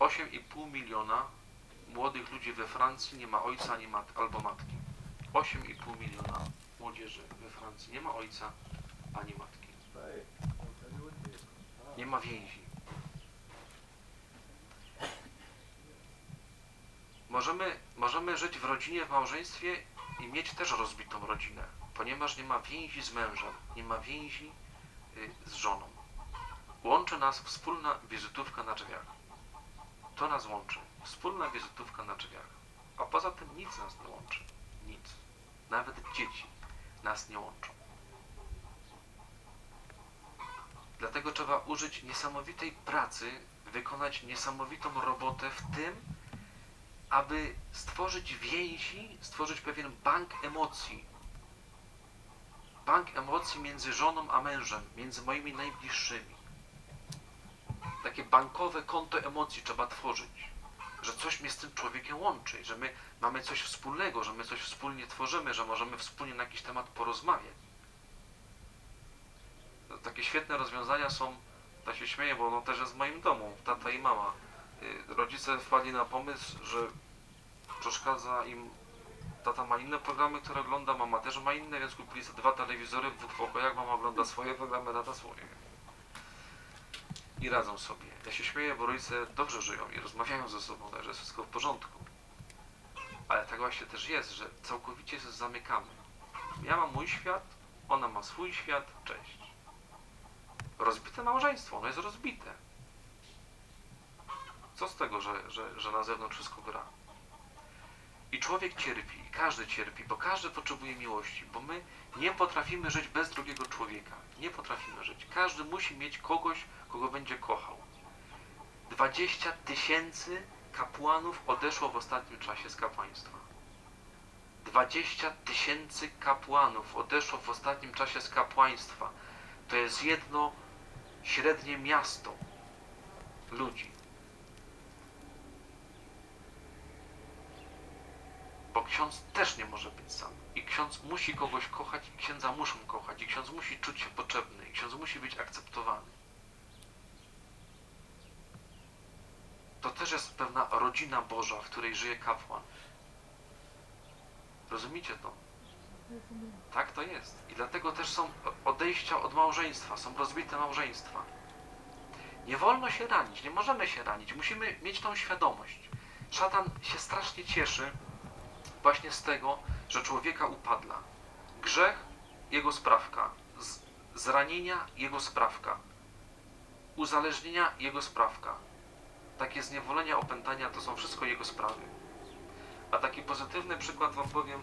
8,5 miliona młodych ludzi we Francji nie ma ojca ani mat albo matki. 8,5 miliona młodzieży we Francji nie ma ojca ani matki. Nie ma więzi. Możemy, możemy żyć w rodzinie, w małżeństwie i mieć też rozbitą rodzinę, ponieważ nie ma więzi z mężem, nie ma więzi y, z żoną. Łączy nas wspólna wizytówka na drzwiach. To nas łączy. Wspólna wizytówka na drzwiach. A poza tym nic nas nie łączy. Nic. Nawet dzieci nas nie łączą. Dlatego trzeba użyć niesamowitej pracy, wykonać niesamowitą robotę w tym, aby stworzyć więzi, stworzyć pewien bank emocji. Bank emocji między żoną a mężem, między moimi najbliższymi. Takie bankowe konto emocji trzeba tworzyć, że coś mnie z tym człowiekiem łączy, że my mamy coś wspólnego, że my coś wspólnie tworzymy, że możemy wspólnie na jakiś temat porozmawiać. Takie świetne rozwiązania są, ta się śmieje, bo ono też jest w moim domu, tata i mama. Y, Rodzice wpadli na pomysł, że przeszkadza im Tata ma inne programy, które ogląda, mama też ma inne, więc kupili sobie dwa telewizory w dwóch pokojach, mama ogląda swoje programy, tata swoje. I radzą sobie. Ja się śmieję, bo rodzice dobrze żyją i rozmawiają ze sobą, także jest wszystko w porządku. Ale tak właśnie też jest, że całkowicie się zamykamy. Ja mam mój świat, ona ma swój świat, cześć. Rozbite małżeństwo, ono jest rozbite. Co z tego, że, że, że na zewnątrz wszystko gra? I człowiek cierpi, i każdy cierpi, bo każdy potrzebuje miłości, bo my nie potrafimy żyć bez drugiego człowieka. Nie potrafimy żyć. Każdy musi mieć kogoś, kogo będzie kochał. 20 tysięcy kapłanów odeszło w ostatnim czasie z kapłaństwa. 20 tysięcy kapłanów odeszło w ostatnim czasie z kapłaństwa. To jest jedno średnie miasto ludzi. Bo ksiądz też nie może być sam. I ksiądz musi kogoś kochać, i księdza muszą kochać, i ksiądz musi czuć się potrzebny, i ksiądz musi być akceptowany. To też jest pewna rodzina Boża, w której żyje kapłan. Rozumiecie to? Tak to jest. I dlatego też są odejścia od małżeństwa, są rozbite małżeństwa. Nie wolno się ranić, nie możemy się ranić, musimy mieć tą świadomość. Szatan się strasznie cieszy właśnie z tego, że człowieka upadla. Grzech, jego sprawka. Z, zranienia, jego sprawka. Uzależnienia, jego sprawka. Takie zniewolenia, opętania to są wszystko jego sprawy. A taki pozytywny przykład wam powiem,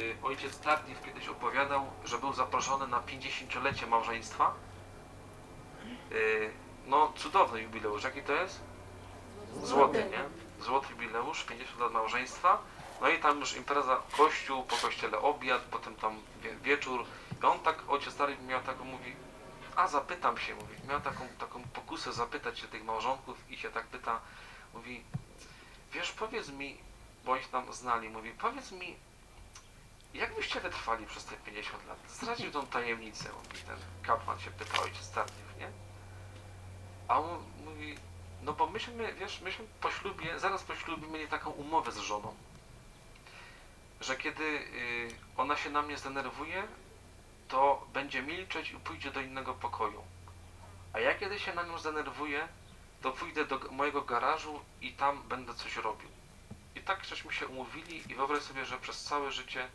y, ojciec Tardif kiedyś opowiadał, że był zaproszony na 50-lecie małżeństwa. Y, no, cudowny jubileusz. Jaki to jest? Złoty, nie? Złoty jubileusz, 50 lat małżeństwa. No i tam już impreza, kościół, po kościele obiad, potem tam wie, wieczór. I on tak, ojciec stary miał taką, mówi, a zapytam się, mówi, miał taką, taką pokusę zapytać się tych małżonków i się tak pyta, mówi, wiesz, powiedz mi, się tam znali, mówi, powiedz mi, jak byście wytrwali przez te 50 lat? Zdradził tą tajemnicę, mówi, ten kapłan się pyta, ojciec Starniew, nie? A on mówi, no bo myśmy, wiesz, myśmy po ślubie, zaraz po ślubie mieli taką umowę z żoną, że kiedy y, ona się na mnie zdenerwuje, to będzie milczeć i pójdzie do innego pokoju. A ja kiedy się na nią zdenerwuję, to pójdę do mojego garażu i tam będę coś robił. I tak żeśmy się umówili i wyobraź sobie, że przez całe życie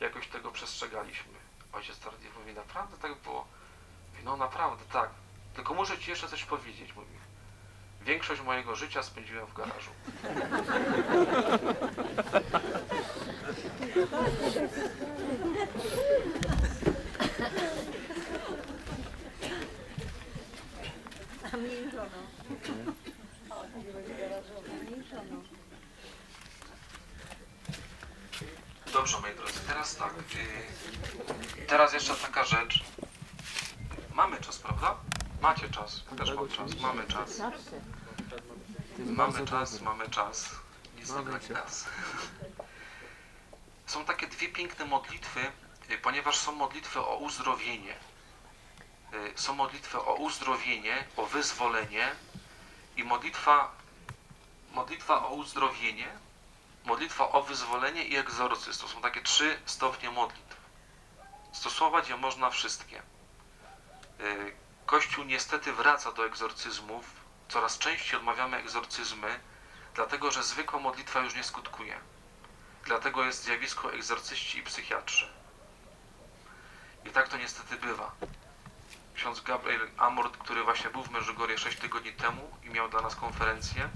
jakoś tego przestrzegaliśmy. Ojciec Tardif mówi, naprawdę tak było? Mówi, no naprawdę, tak. Tylko muszę Ci jeszcze coś powiedzieć, mówi. Większość mojego życia spędziłem w garażu. A milczono. Milczono. Dobrze, moi drodzy, teraz tak. y, teraz jeszcze taka rzecz. Mamy czas, prawda? Macie czas. Też mam czas. Mamy czas. Mamy czas, mamy czas. Nic nie nas. Są takie dwie piękne modlitwy, y, ponieważ są modlitwy o uzdrowienie. Y, Są modlitwy o uzdrowienie, o wyzwolenie i modlitwa modlitwa o uzdrowienie, modlitwa o wyzwolenie i egzorcyzm. To są takie trzy stopnie modlitw. Stosować je można wszystkie. Y, Kościół niestety wraca do egzorcyzmów. Coraz częściej odmawiamy egzorcyzmy, dlatego że zwykła modlitwa już nie skutkuje. Dlatego jest zjawisko egzorcyści i psychiatrzy. I tak to niestety bywa. Ksiądz Gabriel Amort, który właśnie był w Medjugorje 6 tygodni temu i miał dla nas konferencje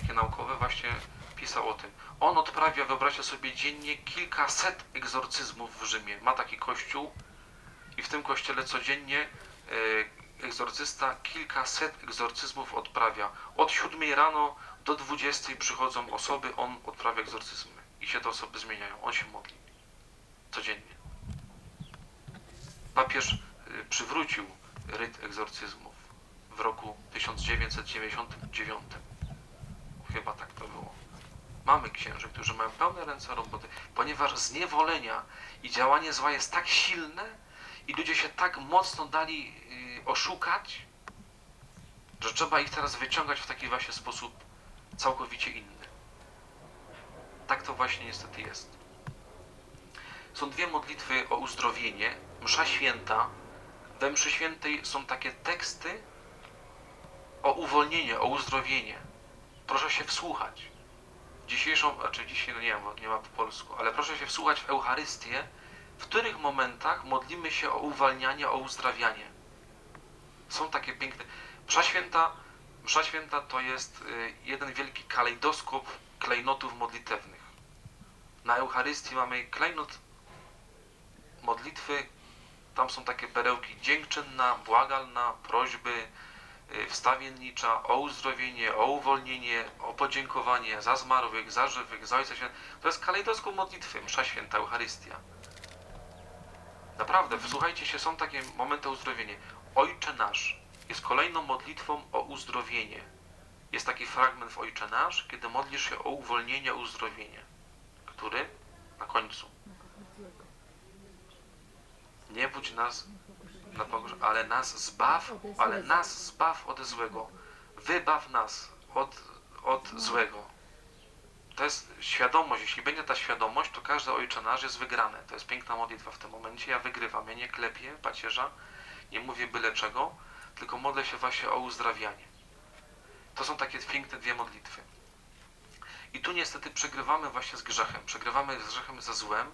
takie naukowe, właśnie pisał o tym. On odprawia, wyobraźcie sobie, dziennie kilkaset egzorcyzmów w Rzymie. Ma taki kościół i w tym kościele codziennie e, egzorcysta kilkaset egzorcyzmów odprawia. Od 7 rano do 20 przychodzą osoby, on odprawia egzorcyzmy i się te osoby zmieniają. On się modli. Codziennie. Papież y, przywrócił ryt egzorcyzmów w roku 1999. Chyba tak to było. Mamy księży, którzy mają pełne ręce roboty, ponieważ zniewolenia i działanie zła jest tak silne i ludzie się tak mocno dali y, oszukać, że trzeba ich teraz wyciągać w taki właśnie sposób całkowicie inny. Tak to właśnie niestety jest. Są dwie modlitwy o uzdrowienie. Msza święta. We mszy świętej są takie teksty o uwolnienie, o uzdrowienie. Proszę się wsłuchać. Dzisiejszą, znaczy dzisiaj no nie wiem, nie ma po polsku, ale proszę się wsłuchać w Eucharystię, w których momentach modlimy się o uwalnianie, o uzdrawianie. Są takie piękne. Msza święta, msza święta to jest y, jeden wielki kalejdoskop klejnotów modlitewnych. Na Eucharystii mamy klejnot modlitwy, tam są takie perełki dziękczynna, błagalna, prośby, y, wstawiennicza, o uzdrowienie, o uwolnienie, o podziękowanie za zmarłych, za żywych, za Ojca Świętego. To jest kalejdoskop modlitwy, msza święta, Eucharystia. Naprawdę, wsłuchajcie się, są takie momenty uzdrowienia. Ojcze Nasz jest kolejną modlitwą o uzdrowienie. Jest taki fragment w Ojcze Nasz, kiedy modlisz się o uwolnienie, uzdrowienie. Który? Na końcu. Nie budź nas na pogórze, ale nas zbaw, ale nas zbaw od złego. Wybaw nas od, od złego. To jest świadomość. Jeśli będzie ta świadomość, to każdy ojcze nasz jest wygrane. To jest piękna modlitwa w tym momencie. Ja wygrywam. Ja nie klepię pacierza, nie mówię byle czego, tylko modlę się właśnie o uzdrawianie. To są takie piękne dwie modlitwy. I tu niestety przegrywamy właśnie z grzechem. Przegrywamy z grzechem ze złem,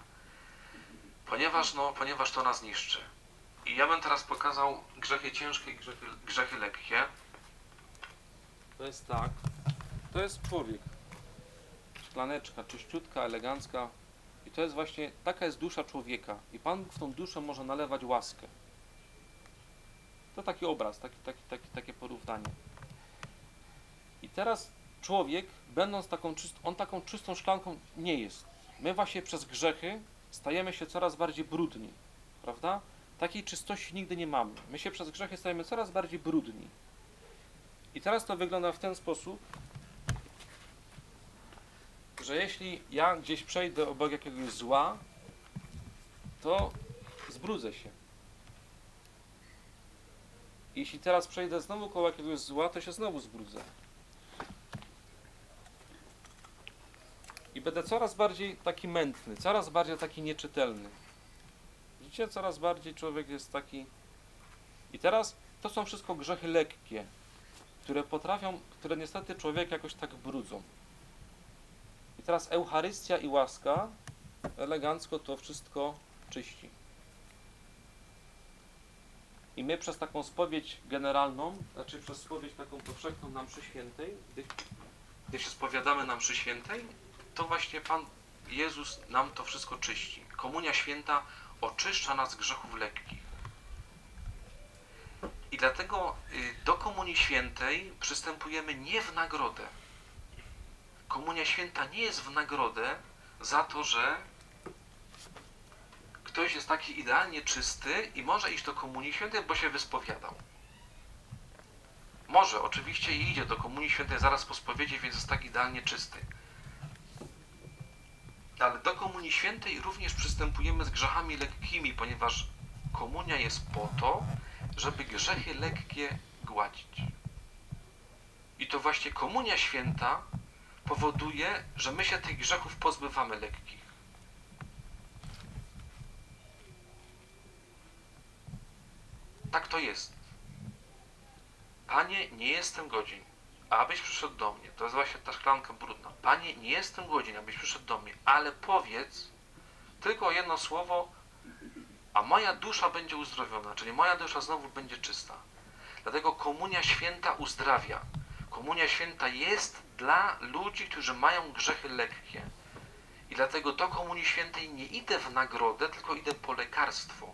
ponieważ, no, ponieważ to nas niszczy. I ja bym teraz pokazał grzechy ciężkie i grzechy, grzechy lekkie. To jest tak. To jest człowiek. Szklaneczka, czyściutka, elegancka. I to jest właśnie, taka jest dusza człowieka. I Pan w tą duszę może nalewać łaskę. To taki obraz, taki, taki, taki, takie porównanie. I teraz człowiek, będąc taką czystą, on taką czystą szklanką nie jest. My właśnie przez grzechy stajemy się coraz bardziej brudni, prawda? Takiej czystości nigdy nie mamy. My się przez grzechy stajemy coraz bardziej brudni. I teraz to wygląda w ten sposób, że jeśli ja gdzieś przejdę obok jakiegoś zła, to zbrudzę się. Jeśli teraz przejdę znowu koło jakiegoś zła, to się znowu zbrudzę. Będę coraz bardziej taki mętny, coraz bardziej taki nieczytelny. Widzicie, coraz bardziej człowiek jest taki. I teraz to są wszystko grzechy lekkie, które potrafią, które niestety człowiek jakoś tak brudzą. I teraz Eucharystia i łaska elegancko to wszystko czyści. I my przez taką spowiedź generalną, znaczy przez spowiedź taką powszechną na mszy świętej, gdy, Gdy się spowiadamy na mszy świętej, to właśnie Pan Jezus nam to wszystko czyści. Komunia święta oczyszcza nas z grzechów lekkich. I dlatego y, do Komunii Świętej przystępujemy nie w nagrodę. Komunia Święta nie jest w nagrodę za to, że ktoś jest taki idealnie czysty i może iść do Komunii Świętej, bo się wyspowiadał. Może, oczywiście i idzie do Komunii Świętej zaraz po spowiedzi, więc jest tak idealnie czysty. Ale do Komunii Świętej również przystępujemy z grzechami lekkimi, ponieważ komunia jest po to, żeby grzechy lekkie gładzić. I to właśnie Komunia Święta powoduje, że my się tych grzechów pozbywamy lekkich. Tak to jest. Panie, nie jestem godzin, abyś przyszedł do mnie. To jest właśnie ta szklanka brudna. Panie, nie jestem godzin, abyś przyszedł do mnie, ale powiedz tylko jedno słowo, a moja dusza będzie uzdrowiona, czyli moja dusza znowu będzie czysta. Dlatego komunia święta uzdrawia. Komunia święta jest dla ludzi, którzy mają grzechy lekkie. I dlatego do komunii świętej nie idę w nagrodę, tylko idę po lekarstwo.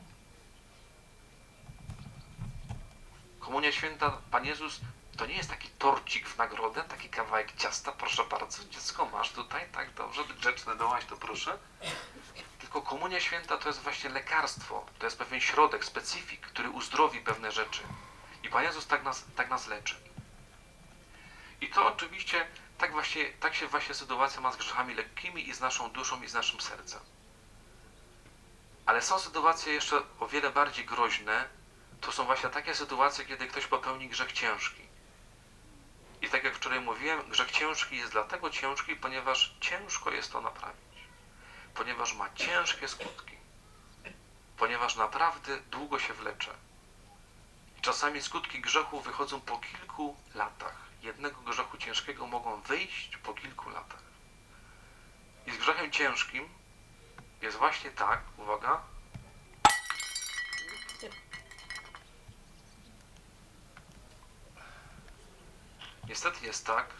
Komunia święta, Pan Jezus, to nie jest taki torcik w nagrodę, taki kawałek ciasta, proszę bardzo, dziecko masz tutaj, tak dobrze, grzeczne dołaś, to proszę. Tylko komunia święta to jest właśnie lekarstwo, to jest pewien środek, specyfik, który uzdrowi pewne rzeczy. I Pan Jezus tak nas, tak nas leczy. I to oczywiście tak, właśnie, tak się właśnie sytuacja ma z grzechami lekkimi i z naszą duszą i z naszym sercem. Ale są sytuacje jeszcze o wiele bardziej groźne. To są właśnie takie sytuacje, kiedy ktoś popełni grzech ciężki. I tak jak wczoraj mówiłem, grzech ciężki jest dlatego ciężki, ponieważ ciężko jest to naprawić. Ponieważ ma ciężkie skutki. Ponieważ naprawdę długo się wlecze. I czasami skutki grzechu wychodzą po kilku latach. Jednego grzechu ciężkiego mogą wyjść po kilku latach. I z grzechem ciężkim jest właśnie tak, uwaga, niestety jest tak,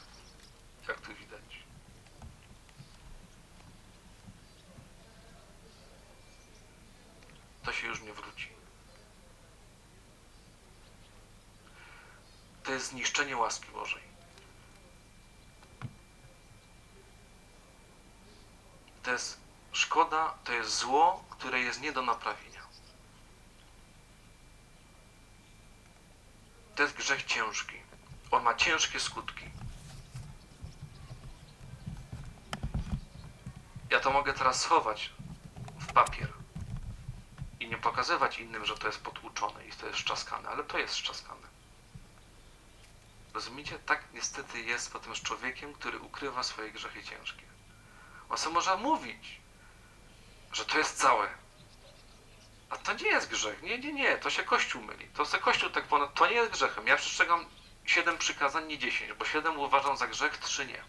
jak tu widać. To się już nie wróci. to jest zniszczenie łaski Bożej. To jest szkoda, to jest zło, które jest nie do naprawienia. To jest grzech ciężki. On ma ciężkie skutki. Ja to mogę teraz schować w papier i nie pokazywać innym, że to jest potłuczone i to jest szczaskane, ale to jest szczaskane. Rozumiecie? Tak niestety jest potem z człowiekiem, który ukrywa swoje grzechy ciężkie. On sobie może mówić, że to jest całe. A to nie jest grzech. Nie, nie, nie. To się Kościół myli. To se Kościół tak ponad... To nie jest grzechem. Ja przestrzegam siedem przykazań, nie dziesięć, bo siedem uważam za grzech, trzy nie.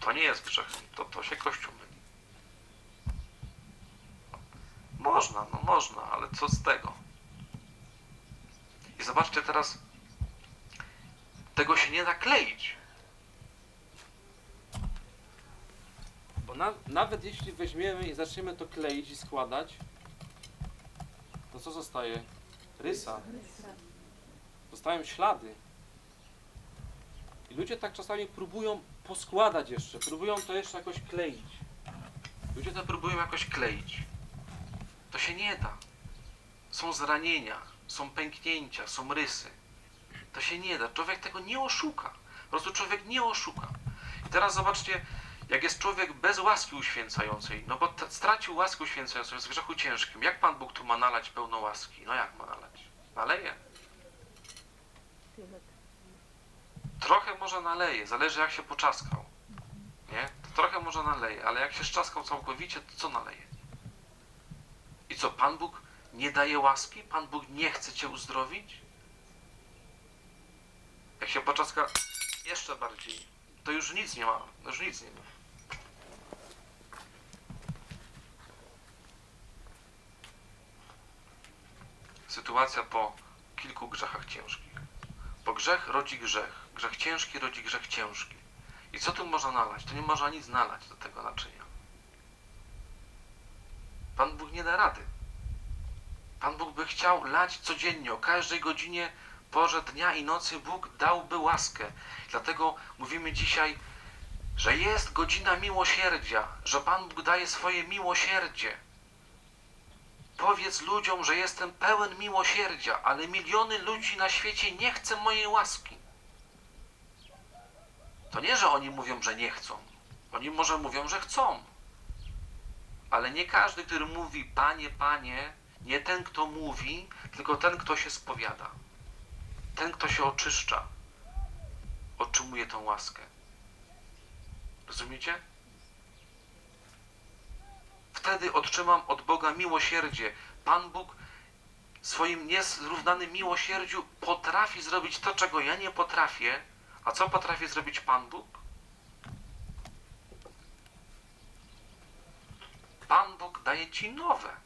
To nie jest grzechem. To, to się Kościół myli. Można, no można, ale co z tego? I zobaczcie teraz, tego się nie da kleić. Bo na, nawet jeśli weźmiemy i zaczniemy to kleić i składać, to co zostaje? Rysa. Zostają ślady. Ludzie tak czasami próbują poskładać jeszcze, próbują to jeszcze jakoś kleić. Ludzie to próbują jakoś kleić. To się nie da. Są zranienia, są pęknięcia, są rysy. To się nie da. Człowiek tego nie oszuka. Po prostu człowiek nie oszuka. I teraz zobaczcie, jak jest człowiek bez łaski uświęcającej, no bo stracił łaskę uświęcającą, jest w grzechu ciężkim. Jak Pan Bóg tu ma nalać pełno łaski? No jak ma nalać? Naleje. Trochę może naleje, zależy jak się poczaskał. Nie? To trochę może naleje, ale jak się szczaskał całkowicie, to co naleje? I co, Pan Bóg nie daje łaski? Pan Bóg nie chce cię uzdrowić? Jak się poczaska jeszcze bardziej, to już nic nie ma, już nic nie ma. Sytuacja po kilku grzechach ciężkich. Bo grzech rodzi grzech. Grzech ciężki rodzi grzech ciężki. I co tu można nalać? To nie można nic nalać do tego naczynia. Pan Bóg nie da rady. Pan Bóg by chciał lać codziennie, o każdej godzinie porze dnia i nocy Bóg dałby łaskę. Dlatego mówimy dzisiaj, że jest godzina miłosierdzia, że Pan Bóg daje swoje miłosierdzie. Powiedz ludziom, że jestem pełen miłosierdzia, ale miliony ludzi na świecie nie chce mojej łaski. To nie, że oni mówią, że nie chcą. Oni może mówią, że chcą. Ale nie każdy, który mówi Panie, Panie, nie ten, kto mówi, tylko ten, kto się spowiada. Ten, kto się oczyszcza, otrzymuje tą łaskę. Rozumiecie? Wtedy otrzymam od Boga miłosierdzie. Pan Bóg swoim niezrównanym miłosierdziu potrafi zrobić to, czego ja nie potrafię. A co potrafi zrobić Pan Bóg? Pan Bóg daje ci nowe.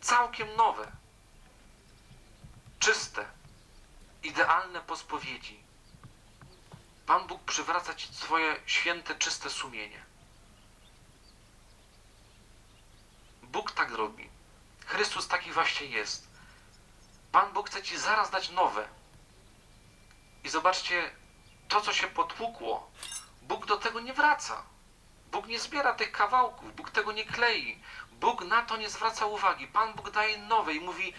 Całkiem nowe. Czyste. Idealne po spowiedzi. Pan Bóg przywraca ci swoje święte, czyste sumienie. Bóg tak robi. Chrystus taki właśnie jest. Pan Bóg chce ci zaraz dać nowe. I zobaczcie, to co się potłukło, Bóg do tego nie wraca. Bóg nie zbiera tych kawałków, Bóg tego nie klei. Bóg na to nie zwraca uwagi. Pan Bóg daje nowe i mówi: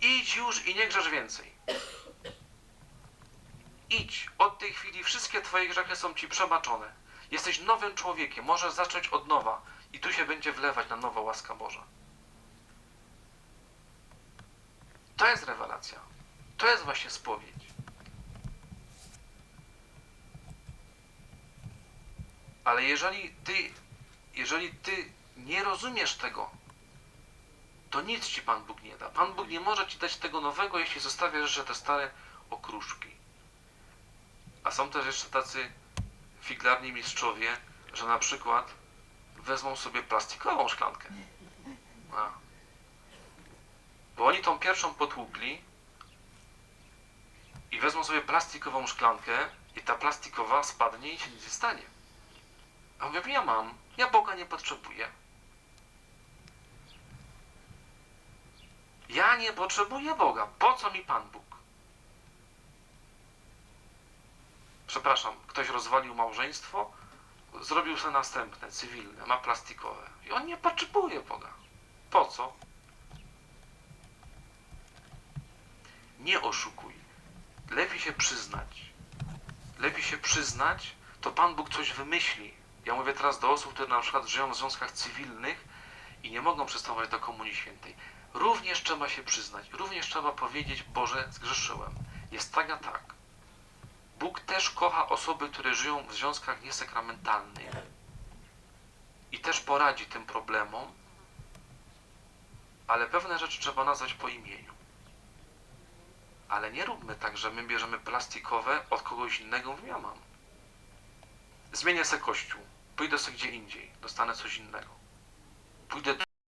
idź już i nie grzesz więcej. Idź, od tej chwili wszystkie Twoje grzechy są Ci przebaczone. Jesteś nowym człowiekiem, możesz zacząć od nowa i tu się będzie wlewać na nowo łaska Boża. To jest rewelacja. To jest właśnie spowiedź. Ale jeżeli ty, jeżeli ty nie rozumiesz tego, to nic ci Pan Bóg nie da. Pan Bóg nie może ci dać tego nowego, jeśli zostawiasz jeszcze te stare okruszki. A są też jeszcze tacy figlarni mistrzowie, że na przykład wezmą sobie plastikową szklankę. A. Bo oni tą pierwszą potłukli i wezmą sobie plastikową szklankę i ta plastikowa spadnie i się nic nie stanie. A mówię, ja mam, ja Boga nie potrzebuję. Ja nie potrzebuję Boga. Po co mi Pan Bóg? Przepraszam, ktoś rozwalił małżeństwo, zrobił sobie następne, cywilne, ma plastikowe. I on nie potrzebuje Boga. Po co? Nie oszukuj. Lepiej się przyznać. Lepiej się przyznać, to Pan Bóg coś wymyśli. Ja mówię teraz do osób, które na przykład żyją w związkach cywilnych i nie mogą przystępować do Komunii Świętej. Również trzeba się przyznać. Również trzeba powiedzieć, Boże, zgrzeszyłem. Jest tak a tak. Bóg też kocha osoby, które żyją w związkach niesakramentalnych. I też poradzi tym problemom, ale pewne rzeczy trzeba nazwać po imieniu. Ale nie róbmy tak, że my bierzemy plastikowe od kogoś innego, mówię, ja mam. Zmienię se kościół. Pójdę sobie gdzie indziej. Dostanę coś innego. Pójdę